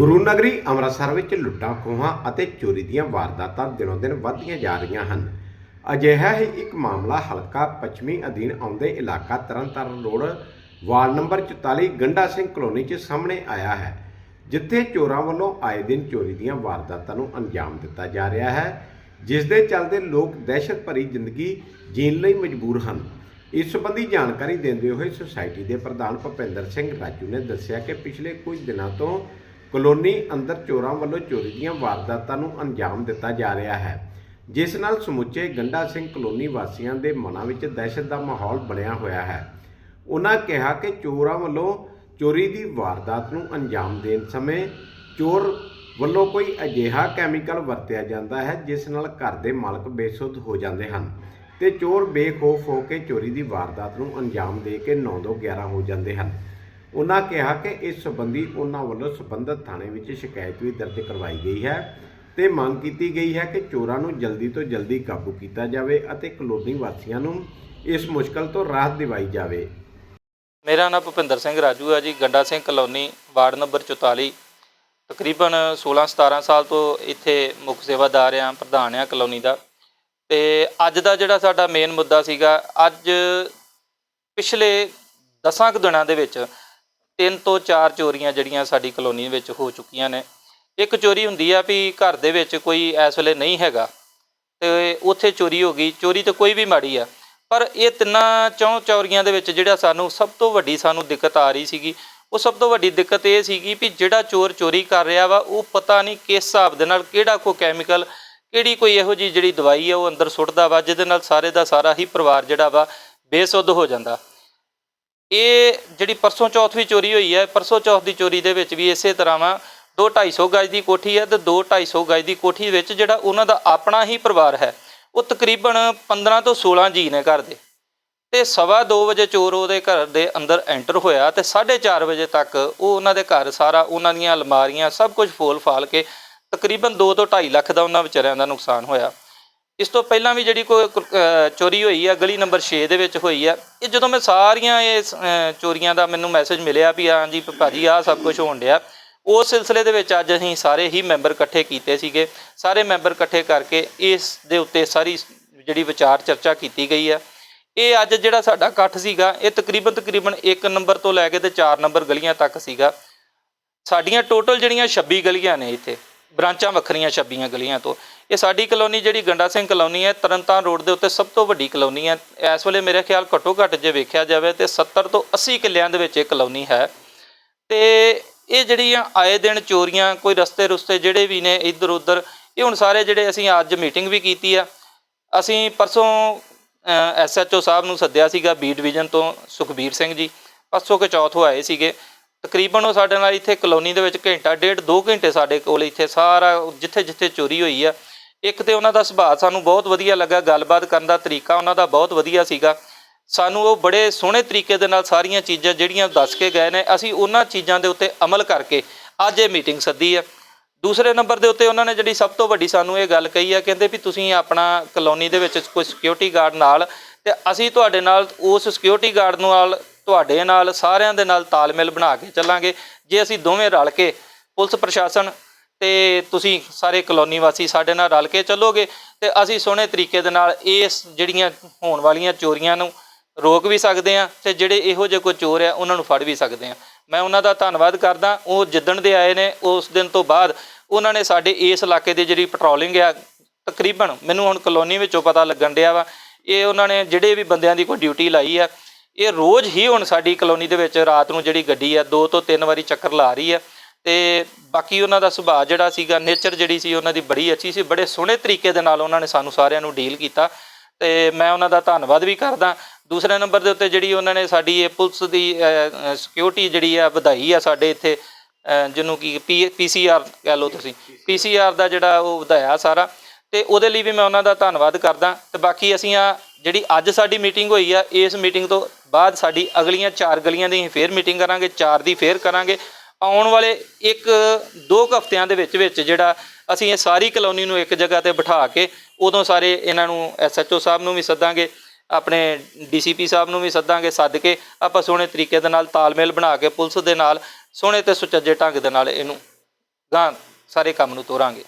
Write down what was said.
ਗੁਰੂ ਨਗਰੀ ਅੰਮ੍ਰਿਤਸਰ ਵਿੱਚ ਲੁੱਟਾਂ, ਖੋਹਾਂ ਅਤੇ ਚੋਰੀ ਦੀਆਂ ਵਾਰਦਾਤਾਂ ਦਿਨੋ ਦਿਨ ਵੱਧਦੀਆਂ ਜਾ ਰਹੀਆਂ ਹਨ। ਅਜਿਹਾ ਹੀ ਇੱਕ ਮਾਮਲਾ ਹਲਕਾ ਪੱਛਮੀ ਅਧੀਨ ਆਉਂਦੇ ਇਲਾਕਾ Tarn Taran road, ward number 44 Ganda Singh colony 'ਚ ਸਾਹਮਣੇ ਆਇਆ ਹੈ, ਜਿੱਥੇ ਚੋਰਾਂ ਵੱਲੋਂ ਆਏ ਦਿਨ ਚੋਰੀ ਦੀਆਂ ਵਾਰਦਾਤਾਂ ਨੂੰ ਅੰਜਾਮ ਦਿੱਤਾ ਜਾ ਰਿਹਾ ਹੈ ਜਿਸ ਦੇ ਚੱਲਦੇ ਲੋਕ ਦਹਿਸ਼ਤ ਭਰੀ ਜ਼ਿੰਦਗੀ ਜੀਣ ਲਈ ਮਜਬੂਰ ਹਨ। ਇਸ ਸੰਬੰਧੀ ਜਾਣਕਾਰੀ ਦਿੰਦੇ ਹੋਏ ਸੁਸਾਇਟੀ ਦੇ ਪ੍ਰਧਾਨ ਭੁਪਿੰਦਰ ਸਿੰਘ ਰਾਜੂ ਨੇ ਦੱਸਿਆ ਕਿ ਪਿਛਲੇ ਕੁਝ ਦਿਨਾਂ ਤੋਂ ਕਲੋਨੀ ਅੰਦਰ ਚੋਰਾਂ ਵੱਲੋਂ ਚੋਰੀ ਦੀਆਂ ਵਾਰਦਾਤਾਂ ਨੂੰ ਅੰਜਾਮ ਦਿੱਤਾ ਜਾ ਰਿਹਾ ਹੈ, ਜਿਸ ਨਾਲ ਸਮੁੱਚੇ ਗੰਡਾ ਸਿੰਘ ਕਲੋਨੀ ਵਾਸੀਆਂ ਦੇ ਮਨਾਂ ਵਿੱਚ ਦਹਿਸ਼ਤ ਦਾ ਮਾਹੌਲ ਬਣਿਆ ਹੋਇਆ ਹੈ। ਉਹਨਾਂ ਕਿਹਾ ਕਿ ਚੋਰਾਂ ਵੱਲੋਂ ਚੋਰੀ ਦੀ ਵਾਰਦਾਤ ਨੂੰ ਅੰਜਾਮ ਦੇਣ ਸਮੇਂ ਚੋਰ ਵੱਲੋਂ ਕੋਈ ਅਜਿਹਾ ਕੈਮੀਕਲ ਵਰਤਿਆ ਜਾਂਦਾ ਹੈ, ਜਿਸ ਨਾਲ ਘਰ ਦੇ ਮਾਲਕ ਬੇਸੁੱਧ ਹੋ ਜਾਂਦੇ ਹਨ ਤੇ ਚੋਰ ਬੇਖੌਫ ਹੋ ਕੇ ਚੋਰੀ ਦੀ ਵਾਰਦਾਤ ਨੂੰ ਅੰਜਾਮ ਦੇ ਕੇ 9-11 ਹੋ ਜਾਂਦੇ ਹਨ। ਉਹਨਾਂ ਕਿਹਾ ਕਿ ਇਸ ਸੰਬੰਧੀ ਉਹਨਾਂ ਵੱਲੋਂ ਸੰਬੰਧਿਤ ਥਾਣੇ ਵਿੱਚ ਸ਼ਿਕਾਇਤ ਵੀ ਦਰਜ ਕਰਵਾਈ ਗਈ ਹੈ ਤੇ ਮੰਗ ਕੀਤੀ ਗਈ ਹੈ ਕਿ ਚੋਰਾਂ ਨੂੰ ਜਲਦੀ ਤੋਂ ਜਲਦੀ ਕਾਬੂ ਕੀਤਾ ਜਾਵੇ ਅਤੇ ਕਲੋਨੀ ਵਾਸੀਆਂ ਨੂੰ ਇਸ ਮੁਸ਼ਕਲ ਤੋਂ ਰਾਹਤ ਦਿਵਾਈ ਜਾਵੇ। ਮੇਰਾ ਨਾਮ ਭੁਪਿੰਦਰ ਸਿੰਘ ਰਾਜੂ ਹੈ ਜੀ, Ganda Singh colony, ward number 44 ਤਕਰੀਬਨ 16 17 ਸਾਲ ਤੋਂ ਇੱਥੇ ਮੁੱਖ ਸੇਵਾਦਾਰ ਆ, ਪ੍ਰਧਾਨ ਆ ਕਲੋਨੀ ਦਾ। ਤੇ ਅੱਜ ਦਾ ਜਿਹੜਾ ਸਾਡਾ ਮੇਨ ਮੁੱਦਾ ਸੀਗਾ, ਅੱਜ ਪਿਛਲੇ 10 ਕੁ ਦਿਨਾਂ ਦੇ ਵਿੱਚ ਤਿੰਨ ਤੋਂ ਚਾਰ ਚੋਰੀਆਂ ਜਿਹੜੀਆਂ ਸਾਡੀ ਕਲੋਨੀ ਵਿੱਚ ਹੋ ਚੁੱਕੀਆਂ ਨੇ। ਇੱਕ ਚੋਰੀ ਹੁੰਦੀ ਆ ਵੀ ਘਰ ਦੇ ਵਿੱਚ ਕੋਈ ਇਸ ਵੇਲੇ ਨਹੀਂ ਹੈਗਾ ਤੇ ਉੱਥੇ ਚੋਰੀ ਹੋ ਗਈ। ਚੋਰੀ ਤਾਂ ਕੋਈ ਵੀ ਮਾੜੀ ਆ, ਪਰ ਇਹ ਤਿੰਨਾਂ ਚੌਂ ਚੋਰੀਆਂ ਦੇ ਵਿੱਚ ਜਿਹੜਾ ਸਾਨੂੰ ਸਭ ਤੋਂ ਵੱਡੀ ਸਾਨੂੰ ਦਿੱਕਤ ਆ ਰਹੀ ਸੀਗੀ। ਉਹ ਸਭ ਤੋਂ ਵੱਡੀ ਦਿੱਕਤ ਇਹ ਸੀਗੀ ਵੀ ਜਿਹੜਾ ਚੋਰ ਚੋਰੀ ਕਰ ਰਿਹਾ ਵਾ, ਉਹ ਪਤਾ ਨਹੀਂ ਕਿਸ ਹਿਸਾਬ ਦੇ ਨਾਲ ਕਿਹੜਾ ਕੋ ਕੈਮੀਕਲ ਕਿਹੜੀ ਕੋਈ ਇਹੋ ਜੀ ਜਿਹੜੀ ਦਵਾਈ ਆ ਉਹ ਅੰਦਰ ਸੁੱਟਦਾ ਵਾ, ਜਿਹਦੇ ਨਾਲ ਸਾਰੇ ਦਾ ਸਾਰਾ ਹੀ ਪਰਿਵਾਰ ਜਿਹੜਾ ਵਾ ਬੇਸੁੱਧ ਹੋ ਜਾਂਦਾ। ਇਹ ਜਿਹੜੀ ਪਰਸੋਂ ਚੌਥ ਵੀ ਚੋਰੀ ਹੋਈ ਹੈ, ਪਰਸੋਂ ਚੌਥ ਦੀ ਚੋਰੀ ਦੇ ਵਿੱਚ ਵੀ ਇਸੇ ਤਰ੍ਹਾਂ ਵਾ 2 250 ਗਜ ਦੀ ਕੋਠੀ ਹੈ ਤੇ 2 250 ਗਜ ਦੀ ਕੋਠੀ ਵਿੱਚ ਜਿਹੜਾ ਉਹਨਾਂ ਦਾ ਆਪਣਾ ਹੀ ਪਰਿਵਾਰ ਹੈ, ਉਹ ਤਕਰੀਬਨ 15 ਤੋਂ 16 ਜੀ ਨੇ ਘਰ ਦੇ। ਤੇ ਸਵਾ 2 ਵਜੇ ਚੋਰ ਉਹਦੇ ਘਰ ਦੇ ਅੰਦਰ ਐਂਟਰ ਹੋਇਆ ਤੇ 4:30 ਵਜੇ ਤੱਕ ਉਹ ਉਹਨਾਂ ਦੇ ਘਰ ਸਾਰਾ ਉਹਨਾਂ ਦੀਆਂ ਅਲਮਾਰੀਆਂ ਸਭ ਕੁਝ ਫੋਲ ਫਾਲ ਕੇ ਤਕਰੀਬਨ 2 ਤੋਂ 2.5 ਲੱਖ ਦਾ ਉਹਨਾਂ ਵਿਚਾਰਿਆਂ ਦਾ ਨੁਕਸਾਨ ਹੋਇਆ। ਇਸ ਤੋਂ ਪਹਿਲਾਂ ਵੀ ਜਿਹੜੀ ਕੋਈ ਚੋਰੀ ਹੋਈ ਆ, ਗਲੀ ਨੰਬਰ 6 ਦੇ ਵਿੱਚ ਹੋਈ ਆ, ਇਹ ਜਦੋਂ ਮੈਂ ਸਾਰੀਆਂ ਇਹ ਚੋਰੀਆਂ ਦਾ ਮੈਨੂੰ ਮੈਸੇਜ ਮਿਲਿਆ ਵੀ ਹਾਂ ਜੀ ਭਾਜੀ ਆਹ ਸਭ ਕੁਝ ਹੋਣ ਡਿਆ। ਉਸ ਸਿਲਸਿਲੇ ਦੇ ਵਿੱਚ ਅੱਜ ਅਸੀਂ ਸਾਰੇ ਹੀ ਮੈਂਬਰ ਇਕੱਠੇ ਕੀਤੇ ਸੀਗੇ। ਸਾਰੇ ਮੈਂਬਰ ਇਕੱਠੇ ਕਰਕੇ ਇਸ ਦੇ ਉੱਤੇ ਸਾਰੀ ਜਿਹੜੀ ਵਿਚਾਰ ਚਰਚਾ ਕੀਤੀ ਗਈ ਆ। ਇਹ ਅੱਜ ਜਿਹੜਾ ਸਾਡਾ ਇਕੱਠ ਸੀਗਾ, ਇਹ ਤਕਰੀਬਨ ਤਕਰੀਬਨ 1 ਨੰਬਰ ਤੋਂ ਲੈ ਕੇ ਤੇ 4 ਨੰਬਰ ਗਲੀਆਂ ਤੱਕ ਸੀਗਾ। ਸਾਡੀਆਂ ਟੋਟਲ ਜਿਹੜੀਆਂ 26 ਗਲੀਆਂ ਨੇ ਇੱਥੇ ਬ੍ਰਾਂਚਾਂ ਵੱਖਰੀਆਂ 26 ਗਲੀਆਂ ਤੋਂ। ਇਹ ਸਾਡੀ ਕਲੋਨੀ ਜਿਹੜੀ ਗੰਡਾ ਸਿੰਘ ਕਲੋਨੀ ਹੈ, ਤਰਨਤਾਰਨ ਰੋਡ ਦੇ ਉੱਤੇ ਸਭ ਤੋਂ ਵੱਡੀ ਕਲੋਨੀ ਹੈ। ਇਸ ਵੇਲੇ ਮੇਰੇ ਖਿਆਲ ਘੱਟੋ ਘੱਟ ਜੇ ਵੇਖਿਆ ਜਾਵੇ ਤੇ 70 ਤੋਂ 80 ਕਿੱਲਿਆਂ ਦੇ ਵਿੱਚ ਇਹ ਕਲੋਨੀ ਹੈ। ਤੇ ਇਹ ਜਿਹੜੀਆਂ ਆਏ ਦਿਨ ਚੋਰੀਆਂ, ਕੋਈ ਰਸਤੇ ਰੁਸਤੇ ਜਿਹੜੇ ਵੀ ਨੇ ਇੱਧਰ ਉੱਧਰ, ਇਹ ਹੁਣ ਸਾਰੇ ਜਿਹੜੇ ਅਸੀਂ ਅੱਜ ਮੀਟਿੰਗ ਵੀ ਕੀਤੀ ਆ। ਅਸੀਂ ਪਰਸੋਂ ਐਸਐਚਓ ਸਾਹਿਬ ਨੂੰ ਸੱਦਿਆ ਸੀਗਾ, ਬੀ ਡਿਵੀਜ਼ਨ ਤੋਂ ਸੁਖਬੀਰ ਸਿੰਘ ਜੀ। ਪਰਸੋਂ ਕੇ ਚੌਥੋਂ ਆਏ ਸੀਗੇ। ਤਕਰੀਬਨ ਉਹ ਸਾਡੇ ਨਾਲ ਇੱਥੇ ਕਲੋਨੀ ਦੇ ਵਿੱਚ ਘੰਟਾ, ਡੇਢ 2 ਘੰਟੇ ਸਾਡੇ ਕੋਲ ਇੱਥੇ ਸਾਰਾ ਜਿੱਥੇ ਜਿੱਥੇ ਚੋਰੀ ਹੋਈ ਆ। ਇੱਕ ਤੇ ਉਹਨਾਂ ਦਾ ਸੁਭਾਅ ਸਾਨੂੰ ਬਹੁਤ ਵਧੀਆ ਲੱਗਾ, ਗੱਲਬਾਤ ਕਰਨ ਦਾ ਤਰੀਕਾ ਉਹਨਾਂ ਦਾ ਬਹੁਤ ਵਧੀਆ ਸੀਗਾ। ਸਾਨੂੰ ਉਹ ਬੜੇ ਸੋਹਣੇ ਤਰੀਕੇ ਦੇ ਨਾਲ ਸਾਰੀਆਂ ਚੀਜ਼ਾਂ ਜਿਹੜੀਆਂ ਦੱਸ ਕੇ ਗਏ ਨੇ, ਅਸੀਂ ਉਹਨਾਂ ਚੀਜ਼ਾਂ ਦੇ ਉੱਤੇ ਅਮਲ ਕਰਕੇ ਅੱਜ ਇਹ ਮੀਟਿੰਗ ਸੱਦੀ ਹੈ ਦੂਸਰੇ ਨੰਬਰ ਦੇ ਉੱਤੇ ਉਹਨਾਂ ਨੇ ਜਿਹੜੀ ਸਭ ਤੋਂ ਵੱਡੀ ਸਾਨੂੰ ਇਹ ਗੱਲ ਕਹੀ ਆ, ਕਹਿੰਦੇ ਵੀ ਤੁਸੀਂ ਆਪਣਾ ਕਲੋਨੀ ਦੇ ਵਿੱਚ ਕੋਈ ਸਿਕਿਉਰਿਟੀ ਗਾਰਡ ਨਾਲ ਤੇ ਅਸੀਂ ਤੁਹਾਡੇ ਨਾਲ ਉਸ ਸਿਕਿਉਰਿਟੀ ਗਾਰਡ ਨਾਲ ਤੁਹਾਡੇ ਨਾਲ, ਸਾਰਿਆਂ ਦੇ ਨਾਲ ਤਾਲਮੇਲ ਬਣਾ ਕੇ ਚੱਲਾਂਗੇ। ਜੇ ਅਸੀਂ ਦੋਵੇਂ ਰਲ ਕੇ ਪੁਲਿਸ ਪ੍ਰਸ਼ਾਸਨ ਤੇ ਤੁਸੀਂ ਸਾਰੇ ਕਲੋਨੀ ਵਾਸੀ ਸਾਡੇ ਨਾਲ ਰਲ ਕੇ ਚੱਲੋਗੇ ਤੇ ਅਸੀਂ ਸੋਹਣੇ ਤਰੀਕੇ ਦੇ ਨਾਲ ਇਸ ਜਿਹੜੀਆਂ ਹੋਣ ਵਾਲੀਆਂ ਚੋਰੀਆਂ ਨੂੰ ਰੋਕ ਵੀ ਸਕਦੇ ਆ ਤੇ ਜਿਹੜੇ ਇਹੋ ਜਿਹੇ ਕੋਈ ਚੋਰ ਆ, ਉਹਨਾਂ ਨੂੰ ਫੜ ਵੀ ਸਕਦੇ ਆ ਮੈਂ ਉਹਨਾਂ ਦਾ ਧੰਨਵਾਦ ਕਰਦਾ। ਉਹ ਜਿੱਦਣ ਦੇ ਆਏ ਨੇ, ਉਸ ਦਿਨ ਤੋਂ ਬਾਅਦ ਉਹਨਾਂ ਨੇ ਸਾਡੇ ਇਸ ਇਲਾਕੇ ਦੀ ਜਿਹੜੀ ਪੈਟਰੋਲਿੰਗ ਆ, ਤਕਰੀਬਨ ਮੈਨੂੰ ਹੁਣ ਕਲੋਨੀ ਵਿੱਚੋਂ ਪਤਾ ਲੱਗਣ ਡਿਆ ਵਾ। ਇਹ ਉਹਨਾਂ ਨੇ ਜਿਹੜੇ ਵੀ ਬੰਦਿਆਂ ਦੀ ਕੋਈ ਡਿਊਟੀ ਲਾਈ ਆ ਇਹ ਰੋਜ਼ ਹੀ ਹੁਣ ਸਾਡੀ ਕਲੋਨੀ ਦੇ ਵਿੱਚ ਰਾਤ ਨੂੰ ਜਿਹੜੀ ਗੱਡੀ ਆ ਦੋ ਤੋਂ ਤਿੰਨ ਵਾਰੀ ਚੱਕਰ ਲਾ ਰਹੀ ਆ। ਤੇ ਬਾਕੀ ਉਹਨਾਂ ਦਾ ਸੁਭਾਅ ਜਿਹੜਾ ਸੀਗਾ ਨੇਚਰ ਜਿਹੜੀ ਸੀ ਉਹਨਾਂ ਦੀ ਬੜੀ ਅੱਛੀ ਸੀ। ਬੜੇ ਸੋਹਣੇ ਤਰੀਕੇ ਦੇ ਨਾਲ ਉਹਨਾਂ ਨੇ ਸਾਨੂੰ ਸਾਰਿਆਂ ਨੂੰ ਡੀਲ ਕੀਤਾ। ਤੇ ਮੈਂ ਉਹਨਾਂ ਦਾ ਧੰਨਵਾਦ ਵੀ ਕਰਦਾ। ਦੂਸਰੇ ਨੰਬਰ ਦੇ ਉੱਤੇ ਜਿਹੜੀ ਉਹਨਾਂ ਨੇ ਸਾਡੀ ਇਹ ਪੁਲਿਸ ਦੀ ਸਿਕਿਉਰਿਟੀ ਜਿਹੜੀ ਆ ਵਧਾਈ ਆ ਸਾਡੇ ਇੱਥੇ ਅਹ, ਜਿਹਨੂੰ ਕੀ ਪੀਸੀਆਰ ਕਹਿ ਲਓ ਤੁਸੀਂ। ਪੀਸੀਆਰ ਦਾ ਜਿਹੜਾ ਉਹ ਵਧਾਇਆ ਸਾਰਾ। ਤੇ ਉਹਦੇ ਲਈ ਵੀ ਮੈਂ ਉਹਨਾਂ ਦਾ ਧੰਨਵਾਦ ਕਰਦਾ। ਤੇ ਬਾਕੀ ਅਸੀਂ ਆ ਜਿਹੜੀ ਅੱਜ ਸਾਡੀ ਮੀਟਿੰਗ ਹੋਈ ਆ, ਇਸ ਮੀਟਿੰਗ ਤੋਂ ਬਾਅਦ ਸਾਡੀ ਅਗਲੀਆਂ ਚਾਰ ਗਲੀਆਂ ਦੀ ਅਸੀਂ ਫੇਰ ਮੀਟਿੰਗ ਕਰਾਂਗੇ, ਚਾਰ ਦੀ ਫੇਰ ਕਰਾਂਗੇ। ਆਉਣ ਵਾਲੇ ਇੱਕ ਦੋ ਕੁ ਹਫ਼ਤਿਆਂ ਦੇ ਵਿੱਚ ਵਿੱਚ ਜਿਹੜਾ ਅਸੀਂ ਇਹ ਸਾਰੀ ਕਲੋਨੀ ਨੂੰ ਇੱਕ ਜਗ੍ਹਾ ਤੇ ਬਿਠਾ ਕੇ ਉਦੋਂ ਸਾਰੇ ਇਹਨਾਂ ਨੂੰ ਐਸਐਚਓ ਸਾਹਿਬ ਨੂੰ ਵੀ ਸੱਦਾਂਗੇ, ਆਪਣੇ ਡੀਸੀਪੀ ਸਾਹਿਬ ਨੂੰ ਵੀ ਸੱਦਾਂਗੇ, ਸੱਦ ਕੇ ਆਪਾਂ ਸੋਹਣੇ ਤਰੀਕੇ ਦੇ ਨਾਲ ਤਾਲਮੇਲ ਬਣਾ ਕੇ ਪੁਲਿਸ ਦੇ ਨਾਲ ਸੋਹਣੇ ਤੇ ਸੁਚੱਜੇ ਢੰਗ ਦੇ ਨਾਲ ਇਹਨੂੰ ਗਾਂ ਸਾਰੇ ਕੰਮ ਨੂੰ ਤੋਰਾਂਗੇ।